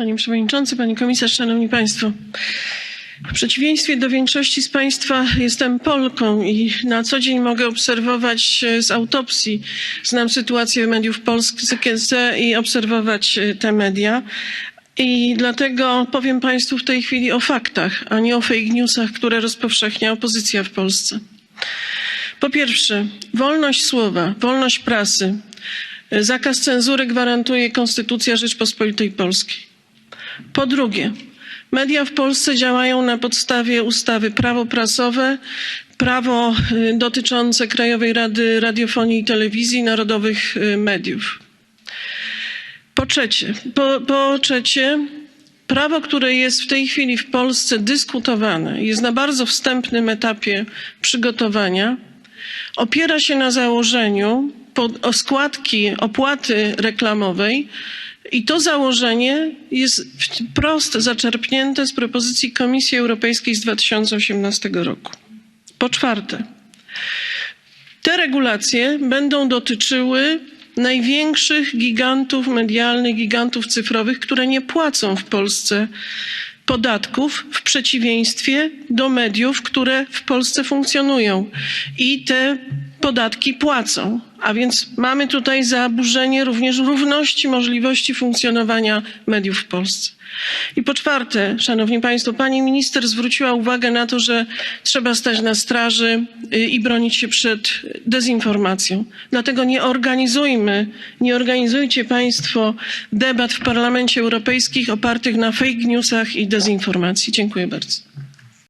Panie Przewodniczący, Pani Komisarz, Szanowni Państwo. W przeciwieństwie do większości z Państwa jestem Polką i na co dzień mogę obserwować e, z autopsji. Znam sytuację mediów w Polsce i obserwować e, te media. I dlatego powiem Państwu w tej chwili o faktach, a nie o fake newsach, które rozpowszechnia opozycja w Polsce. Po pierwsze, wolność słowa, wolność prasy, e, zakaz cenzury gwarantuje Konstytucja Rzeczpospolitej Polskiej. Po drugie, media w Polsce działają na podstawie ustawy prawo prasowe, prawo y, dotyczące Krajowej Rady Radiofonii i Telewizji, narodowych y, mediów. Po trzecie, prawo, które jest w tej chwili w Polsce dyskutowane, jest na bardzo wstępnym etapie przygotowania, opiera się na założeniu składki opłaty reklamowej, i to założenie jest wprost zaczerpnięte z propozycji Komisji Europejskiej z 2018 roku. Po czwarte, te regulacje będą dotyczyły największych gigantów medialnych, gigantów cyfrowych, które nie płacą w Polsce podatków w przeciwieństwie do mediów, które w Polsce funkcjonują i te podatki płacą. A więc mamy tutaj zaburzenie również równości możliwości funkcjonowania mediów w Polsce. I po czwarte, szanowni państwo, pani minister zwróciła uwagę na to, że trzeba stać na straży y, i bronić się przed dezinformacją. Dlatego nie organizujmy, nie organizujcie państwo debat w Parlamencie Europejskim opartych na fake newsach i dezinformacji. Dziękuję bardzo.